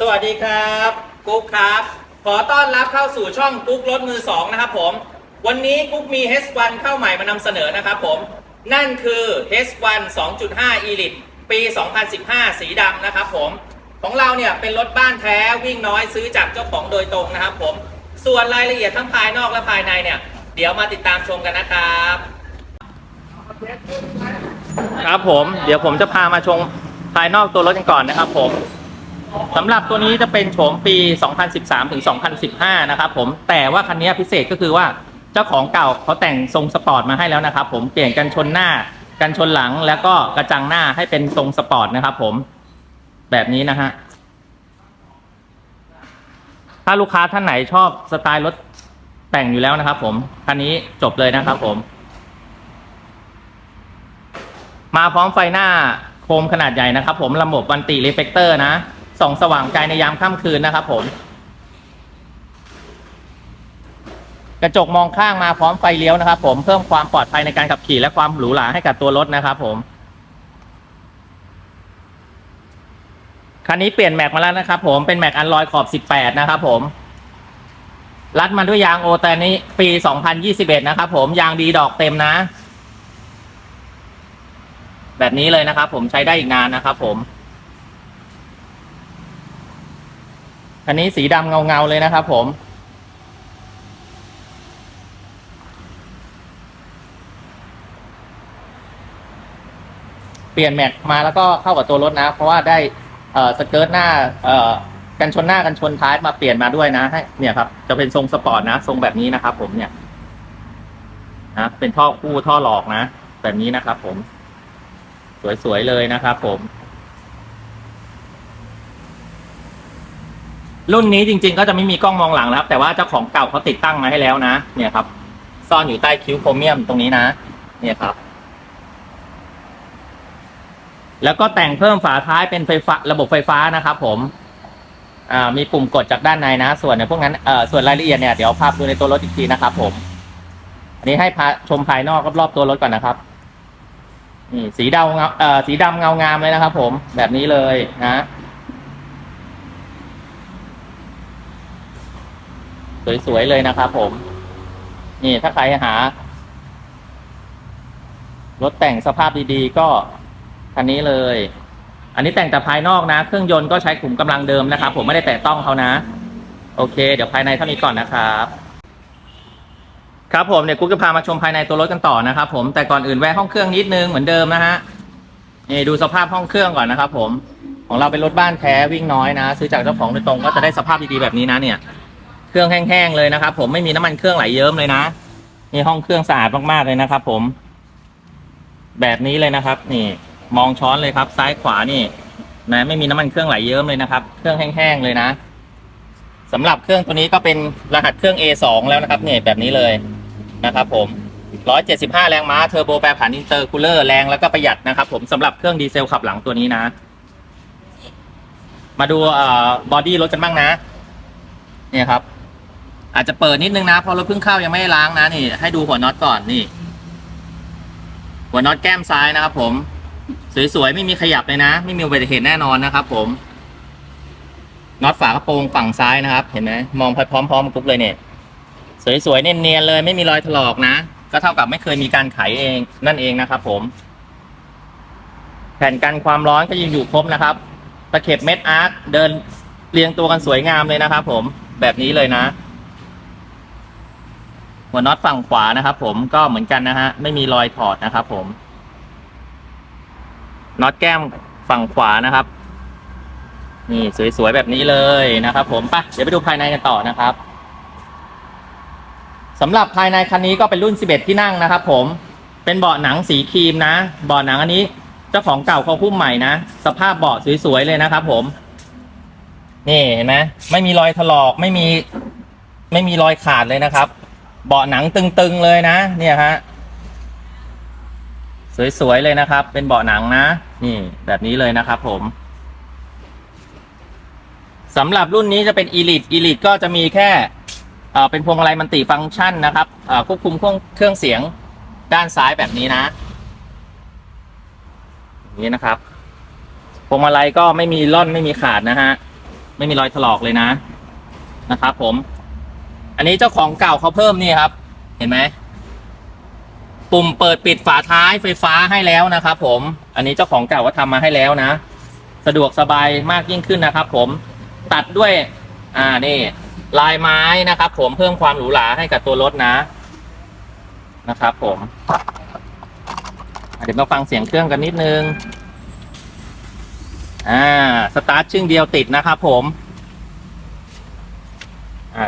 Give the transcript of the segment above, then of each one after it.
สวัสดีครับ กุ๊กครับ ขอต้อนรับเข้าสู่ช่องกุ๊กรถมือสองนะครับผม วันนี้กุ๊กมี H1 เข้าใหม่มานำเสนอนะครับผม นั่นคือ H1 2.5 Elite ปี 2015 สีดำนะครับผม ของเราเนี่ยเป็นรถบ้านแท้วิ่งน้อยซื้อจากเจ้าของโดยตรงนะครับผม ส่วนรายละเอียดทั้งภายนอกและภายในเนี่ย เดี๋ยวมาติดตามชมกันนะครับ ครับผม เดี๋ยวผมจะพามาชมภายนอกตัวรถกันก่อนนะครับผม สำหรับตัวนี้จะเป็นโฉมปี 2013 ถึง 2015 นะครับผม แต่ว่าคันนี้พิเศษก็คือว่าเจ้าของเก่าเขาแต่งทรงสปอร์ตมาให้แล้วนะครับผมเปลี่ยนกันชนหน้า กันชนหลังแล้วก็กระจังหน้าให้เป็นทรงสปอร์ตนะครับผมแบบนี้นะฮะถ้าลูกค้าท่านไหนชอบสไตล์รถแต่งอยู่แล้วนะครับผมคันนี้จบเลยนะครับผม มาพร้อมไฟหน้าโคมขนาดใหญ่นะครับผมระบบวันติรีเฟกเตอร์นะ ส่องสว่างใจในยามค่ำคืนนะครับผม กระจกมองข้างมาพร้อมไฟเลี้ยวนะครับ ผมเพิ่มความปลอดภัยในการขับขี่และความหรูหราให้กับตัวรถนะครับ ผมคันนี้เปลี่ยนแม็กมาแล้วนะครับ ผมเป็นแม็กอันลอยขอบ 18 นะครับ ผมรัดมาด้วยยางโอแต่นี้ปี 2021 นะครับ ผมยางดีดอกเต็มนะ แบบนี้เลยนะครับ ผมใช้ได้อีกนานนะครับ ผม อันนี้สีดำเงาๆเลยนะครับผมเปลี่ยนแม็กมาแล้วก็เข้ากับตัวรถนะ เพราะว่าได้เอ่อสเกิร์ตหน้าเอ่อกันชนหน้ากันชนท้ายมาเปลี่ยนมาด้วยนะให้เนี่ยครับจะเป็นทรงสปอร์ตนะทรงแบบนี้นะครับผมเนี่ยนะเป็นท่อคู่ท่อหลอกนะ แบบนี้นะครับผม สวยๆเลยนะครับผม รุ่นนี้จริง ๆ ก็จะไม่มีกล้องมองหลังแล้วครับแต่ว่าเจ้าของเก่าเขาติดตั้งมาให้แล้วนะ เนี่ยครับ ซ่อนอยู่ใต้คิ้วโครเมียมตรงนี้นะ เนี่ยครับ แล้วก็แต่งเพิ่มฝาท้ายเป็นไฟฟ้าระบบไฟฟ้านะครับผมอ่ามีปุ่มกดจากด้านในนะ ส่วนในพวกนั้นเอ่อส่วนรายละเอียดเนี่ยเดี๋ยวภาพดูในตัวรถอีกทีนะครับ ผม อันนี้ให้พาชมภายนอกรอบๆตัวรถก่อนนะครับนี่สีดำเงาเอ่อสีดำเงางามเลยนะครับ ผมแบบนี้เลยนะ สวยๆเลยนะครับผม นี่ถ้าใครหารถแต่งสภาพดีๆ ก็คันนี้เลย อันนี้แต่งแต่ภายนอกนะ เครื่องยนต์ก็ใช้ขุมกำลังเดิมนะครับ ผมไม่ได้แตะต้องเขานะ โอเค เดี๋ยวภายในเท่านี้ก่อนนะครับครับผมเดี๋ยวกูจะพามาชมภายในตัวรถกันต่อนะครับผมแต่ก่อนอื่นแวะห้องเครื่องนิดนึงเหมือนเดิมนะฮะนี่ดูสภาพห้องเครื่องก่อนนะครับผมของเราเป็นรถบ้านแท้วิ่งน้อยนะ ซื้อจากเจ้าของโดยตรงก็จะได้สภาพดีๆแบบนี้นะเนี่ย เครื่องแห้งๆเลยนะครับ ผมไม่มีน้ำมันเครื่องไหลเยิ้มเลยนะนี่ห้องเครื่องสะอาดมากๆเลยนะครับ ผม แบบนี้เลยนะครับ นี่ มองช้อนเลยครับ ซ้ายขวานี่ นะไม่มีน้ำมันเครื่องไหลเยิ้มเลยนะครับ เครื่องแห้งๆเลยนะสำหรับเครื่องตัวนี้ก็เป็นรหัสเครื่อง A2 แล้วนะครับเนี่ยแบบนี้เลยนะครับผม175 แรงม้าเทอร์โบแปรผันอินเตอร์คูลเลอร์แรงแล้วก็ประหยัดนะครับ ผมสำหรับเครื่องดีเซลขับหลังตัวนี้นะ มาดูเอ่อบอดี้รถกันบ้างนะ เนี่ยครับ อาจจะเปิดนิดนึงนะเพราะรถเพิ่งเข้ายังไม่ได้ล้างนะนี่ ให้ดูหัวน็อตก่อนนี่ หัวน็อตแก้มซ้ายนะครับ ผมสวยๆไม่มีขยับเลยนะ ไม่มีอุบัติเหตุแน่นอนนะครับ ผมน็อตฝากระโปรงฝั่งซ้ายนะครับ เห็นไหมมองไปพร้อมๆกุ๊กเลยเนี่ยสวยๆเนียนๆเลยไม่มีรอยถลอกนะก็เท่ากับไม่เคยมีการไขเองนั่นเองนะครับ ผม แผ่นกันความร้อนก็ยังอยู่ครบนะครับตะเข็บเม็ดอาร์คเดินเรียงตัวกันสวยงามเลยนะครับ ผมแบบนี้เลยนะ หัวน็อตฝั่งขวานะครับผมก็เหมือนกันนะฮะไม่มีรอยถอดนะครับผมน็อตแก้มฝั่งขวานะครับ นี่สวยๆแบบนี้เลยนะครับ ผมไปะเดี๋ยวไปดูภายในกันต่อนะครับสำหรับภายในคันนี้ก็เป็นรุ่น 11 ที่นั่งนะครับ ผมเป็นเบาะหนังสีครีมนะเบาะหนังอันนี้เจ้าของเก่าเขาพุ่มใหม่นะสภาพเบาะสวยๆเลยนะครับ ผมนี่เห็นไหมไม่มีรอยถลอกไม่มี ไม่มีรอยขาดเลยนะครับ เบาะหนังตึงๆเลยนะ เนี่ยฮะสวยๆเลยนะครับ เป็นเบาะหนังนะ นี่แบบนี้เลยนะครับผมสำหรับรุ่นนี้จะเป็น Elite Elite ก็จะมีแค่เป็นพวงมาลัยมันติฟังก์ชันนะครับควบคุมเครื่องเครื่องเสียงด้านซ้ายแบบนี้นะนี้นะครับพวงมาลัยก็ไม่มีล่อนไม่มีขาดนะฮะ ไม่มีรอยถลอกเลยนะ นะครับผม อันนี้เจ้าของเก่าเขาเพิ่มนี่ครับ เห็นไหมปุ่มเปิดปิดฝาท้ายไฟฟ้าให้แล้วนะครับผม อันนี้เจ้าของเก่าก็ทำมาให้แล้วนะ สะดวกสบายมากยิ่งขึ้นนะครับผม ตัดด้วย อ่านี่ ลายไม้นะครับ ผมเพิ่มความหรูหราให้กับตัวรถนะ นะครับผมเดี๋ยวมาฟังเสียงเครื่องกันนิดนึง อ่า สตาร์ทชึ่งเดียวติดนะครับผม อ่า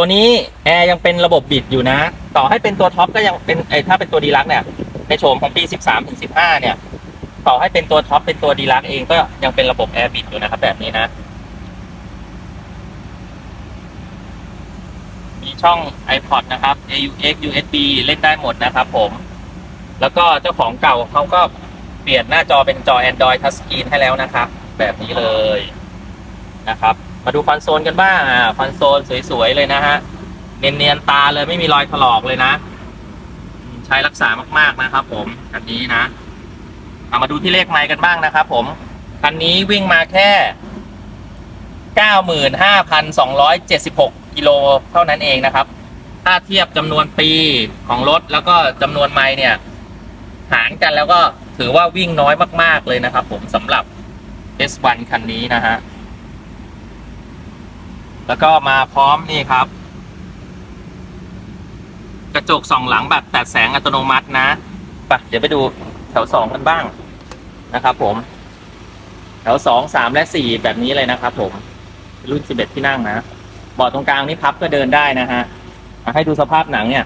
ตัวนี้แอร์ยังเป็นระบบบิดอยู่นะ ต่อให้เป็นตัวท็อปก็ยังเป็นไอถ้าเป็นตัวดีลักเนี่ยในโฉมของปี 13ถึง15 เนี่ย ต่อให้เป็นตัวท็อปเป็นตัวดีลักเองก็ยังเป็นระบบแอร์บิดอยู่นะครับแบบนี้นะ มีช่อง iPod นะครับ AUX USB เล่นได้หมดนะครับผม แล้วก็เจ้าของเก่าเขาก็เปลี่ยนหน้าจอเป็นจอ Android Touchscreen ให้แล้วนะครับ แบบนี้เลยนะครับ มาดูคอนโซลกันบ้างอ่าคอนโซลสวยๆเลยนะฮะเนียนๆตาเลยไม่มีรอยถลอกเลยนะ ใช้รักษามากๆนะครับ ผมคันนี้นะเอามาดูที่เลขไมล์กันบ้างนะครับ ผมคันนี้วิ่งมาแค่ 95,276กิโลเท่านั้นเองนะครับ ถ้าเทียบจำนวนปีของรถแล้วก็จำนวนไมล์เนี่ย หารกันแล้วก็ถือว่าวิ่งน้อยมาก ๆเลยนะครับ ผมสำหรับ S1 คันนี้นะฮะ แล้วก็มาพร้อมนี่ครับ กระจกสองหลังแบบตัดแสงอัตโนมัตินะไปเดี๋ยวไปดูแถวสองกันบ้างนะครับ ผม แถวสองสามและสี่แบบนี้เลยนะครับ ผม รุ่นสิบเอ็ดที่นั่งนะเบาะตรงกลางนี่พับก็เดินได้นะฮะอะให้ดูสภาพหนังเนี่ย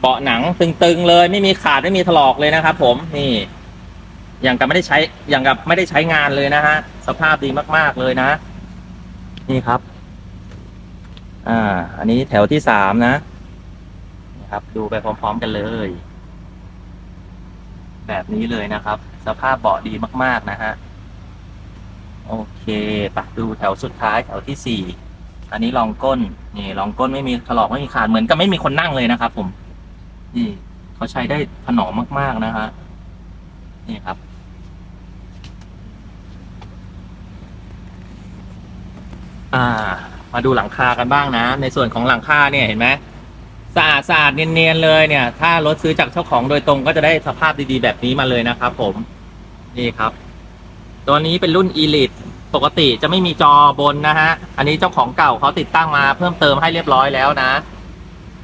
เบาะหนังตึงๆเลยไม่มีขาดไม่มีถลอกเลยนะครับ ผมนี่อย่างกับไม่ได้ใช้อย่างกับไม่ได้ใช้งานเลยนะฮะสภาพดีมาก ๆเลยนะ นี่ครับ อ่า อันนี้แถวที่สามนะนี่ครับ ดูไปพร้อมๆกันเลย แบบนี้เลยนะครับ สภาพเบาะดีมาก ๆ นะฮะ โอเคปะดูแถวสุดท้ายแถวที่สี่อันนี้รองก้น นี่รองก้นไม่มีถลอกไม่มีขาดเหมือนกับไม่มีคนนั่งเลยนะครับ ผม นี่เขาใช้ได้ถนอมมากๆนะฮะ นี่ครับอ่า มาดูหลังคากันบ้างนะ ในส่วนของหลังคาเนี่ยเห็นไหมสะอาดสะอาดเนียนๆเลยเนี่ย ถ้ารถซื้อจากเจ้าของโดยตรงก็จะได้สภาพดีๆแบบนี้มาเลยนะครับผมนี่ครับ ตัวนี้เป็นรุ่น Elite ปกติจะไม่มีจอบนนะฮะ อันนี้เจ้าของเก่าเขาติดตั้งมาเพิ่มเติมให้เรียบร้อยแล้วนะ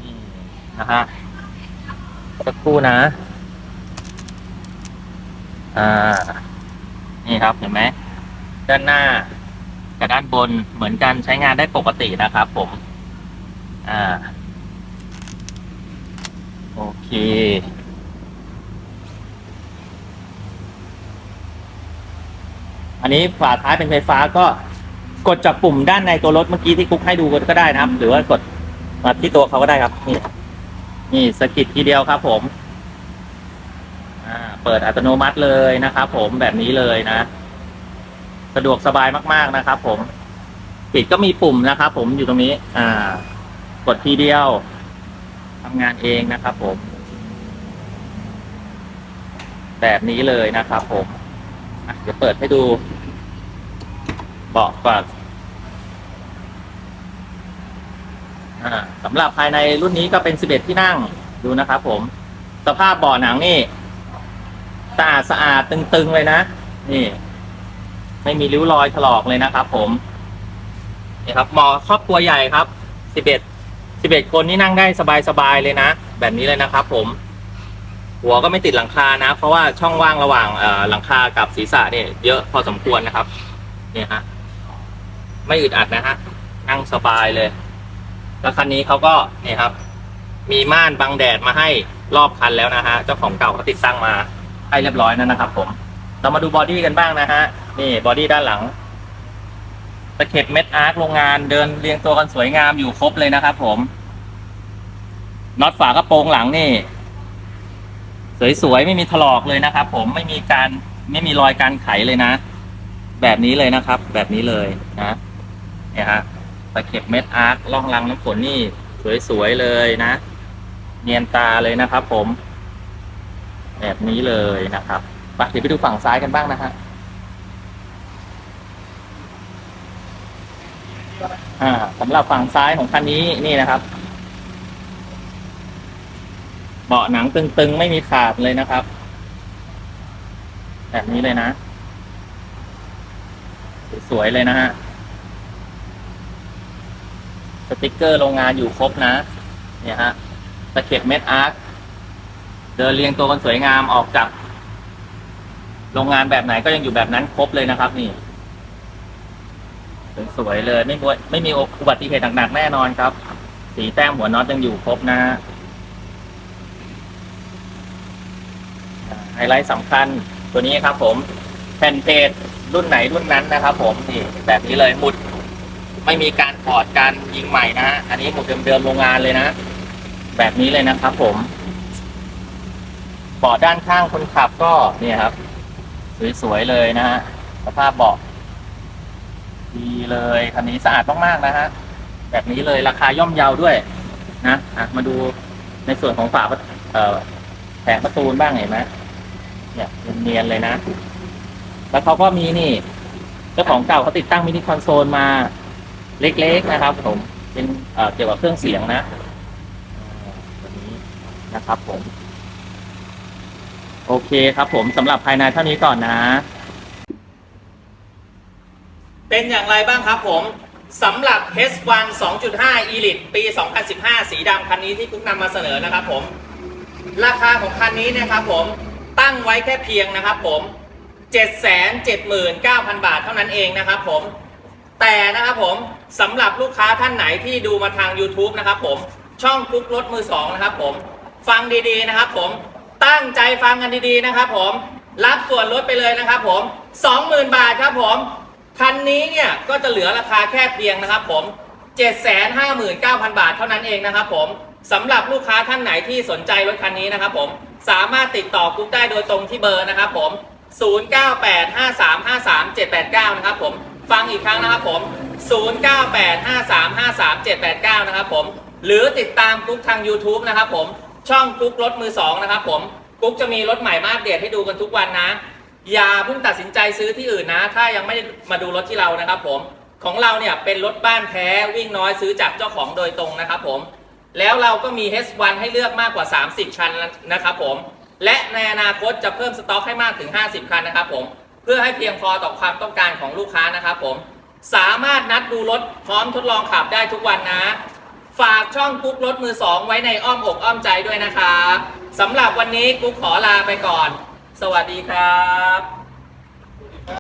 นี่นะฮะสักครู่นะ อ่า นี่ครับเห็นไหมด้านหน้า กับด้านบนเหมือนกันใช้งานได้ปกตินะครับผม อ่า โอเคอันนี้ฝาท้ายเป็นไฟฟ้าก็กดจากปุ่มด้านในตัวรถเมื่อกี้ที่คุกให้ดูก็ได้นะครับ หรือว่ากดมาที่ตัวเขาก็ได้ครับ นี่ นี่สกิดทีเดียวครับ ผม อ่า เปิดอัตโนมัติเลยนะครับผมแบบนี้เลยนะ สะดวกสบายมากๆนะครับ ผม ปิดก็มีปุ่มนะครับผมอยู่ตรงนี้ อ่า กดทีเดียวทำงานเองนะครับ ผม แบบนี้เลยนะครับ ผมเดี๋ยวเปิดให้ดูเบาะก่อนสำหรับภายในรุ่นนี้ก็เป็น 11 ที่นั่งดูนะครับผม สภาพเบาะหนังนี่สะอาดสะอาดตึง ๆ เลยนะ นี่ ไม่มีริ้วรอยถลอกเลยนะครับ ผมนี่ครับเหมาะครอบครัวใหญ่ครับ11 11คนนี่นั่งได้สบายๆเลยนะ แบบนี้เลยนะครับ ผม หัวก็ไม่ติดหลังคานะ เพราะว่าช่องว่างระหว่างหลังคากับศีรษะเนี่ยเยอะพอสมควรนะครับ เนี่ยฮะไม่อึดอัดนะฮะนั่งสบายเลย แล้วคันนี้เขาก็เนี่ยครับ มีม่านบังแดดมาให้รอบคันแล้วนะฮะเจ้าของเก่าเขาติดตั้งมาให้เรียบร้อยแล้วนะครับ ผม เรามาดูบอดี้กันบ้างนะฮะ นี่บอดี้ด้านหลังตะเข็บเม็ดอาร์คโรงงานเดินเรียงตัวกันสวยงามอยู่ครบเลยนะครับผมน็อตฝากระโปรงหลังนี่ สวยๆไม่มีถลอกเลยนะครับผมไม่มีการไม่มีรอยการไขเลยนะ แบบนี้เลยนะครับ แบบนี้เลยนะเนี่ยฮะตะเข็บเม็ดอาร์คล่องรังน้ำฝนนี่ สวยๆเลยนะ เนียนตาเลยนะครับผม แบบนี้เลยนะครับไปเดี๋ยวไปดูฝั่งซ้ายกันบ้างนะฮะ อ่าสำหรับฝั่งซ้ายของคันนี้นี่นะครับ เบาะหนังตึงๆ ไม่มีขาดเลยนะครับ แบบนี้เลยนะ สวยๆเลยนะฮะสติกเกอร์โรงงานอยู่ครบนะ เนี่ยฮะตะเข็บเม็ดอาร์คเดินเรียงตัวกันสวยงามออกจาก โรงงานแบบไหนก็ยังอยู่แบบนั้นครบเลยนะครับ นี่ สวยๆเลย ไม่มีไม่มีอุบัติเหตุหนักๆแน่นอนครับ สีแต้มหัวน็อตยังอยู่ครบนะอ่าไฮไลท์สำคัญตัวนี้ครับ ผมแผ่นเพจรุ่นไหนรุ่นนั้นนะครับ ผมนี่แบบนี้เลยหมุด ไม่มีการถอดการยิงใหม่นะฮะอันนี้หมุดเดิมๆโรงงานเลยนะ แบบนี้เลยนะครับ ผมเบาะด้านข้างคนขับก็เนี่ยครับ สวยๆเลยนะฮะสภาพเบาะ ดีเลยคันนี้สะอาดมากๆนะฮะแบบนี้เลยราคาย่อมเยาด้วย นะอะมาดูในส่วนของฝาเอ่อแผงประตูบ้างเห็นไหมเนี่ยเนียนๆเลยนะ แล้วเขาก็มีนี่เจ้าของเก่าเขาติดตั้งมินิคอนโซลมาเล็กๆนะครับ ผมเป็นเกี่ยวกับเครื่องเสียงนะตัวนี้นะครับผม โอเคครับผมสำหรับภายในเท่านี้ก่อนนะ เป็นอย่างไรบ้างครับผมสำหรับ H1 2.5 Elite ปี 2015 สีดำคันนี้ที่กุ๊กนำมาเสนอนะครับผม ราคาของคันนี้นะครับผมตั้งไว้แค่เพียงนะครับผม 779,000 บาทเท่านั้นเองนะครับผม แต่นะครับผมสำหรับลูกค้าท่านไหนที่ดูมาทาง YouTube นะครับผม ช่องกุ๊กรถมือสองนะครับผม ฟังดีๆนะครับผม ตั้งใจฟังกันดีๆนะครับผม รับส่วนลดไปเลยนะครับผม 20,000 บาทครับผม คันนี้เนี่ยก็จะเหลือราคาแค่เพียงนะครับผม 759,000 บาทเท่านั้นเองนะครับผมสำหรับลูกค้าท่านไหนที่สนใจรถคันนี้นะครับผมสามารถติดต่อกุ๊กได้โดยตรงที่เบอร์นะครับผม 0985353789 นะครับผมฟังอีกครั้งนะครับผม 0985353789 นะครับผม หรือติดตามกุ๊กทาง YouTube นะครับผม ช่องกุ๊กรถมือสองนะครับผม กุ๊กจะมีรถใหม่มาอัปเดตให้ดูกันทุกวันนะ อย่าเพิ่งตัดสินใจซื้อที่อื่นนะ ถ้ายังไม่มาดูรถที่เรานะครับผมของเราเนี่ยเป็นรถบ้านแท้วิ่งน้อยซื้อจากเจ้าของโดยตรงนะครับผมแล้วเราก็มี H1 ให้เลือกมากกว่า 30 คันนะครับผมและในอนาคตจะเพิ่มสต็อกให้มากถึง 50 คันนะครับผมเพื่อให้เพียงพอต่อความต้องการของลูกค้านะครับผมสามารถนัดดูรถพร้อมทดลองขับได้ทุกวันนะ ฝากช่องกุ๊กรถมือสองไว้ในอ้อมอกอ้อมใจด้วยนะครับสำหรับวันนี้กุ๊กขอลาไปก่อน สวัสดีครับ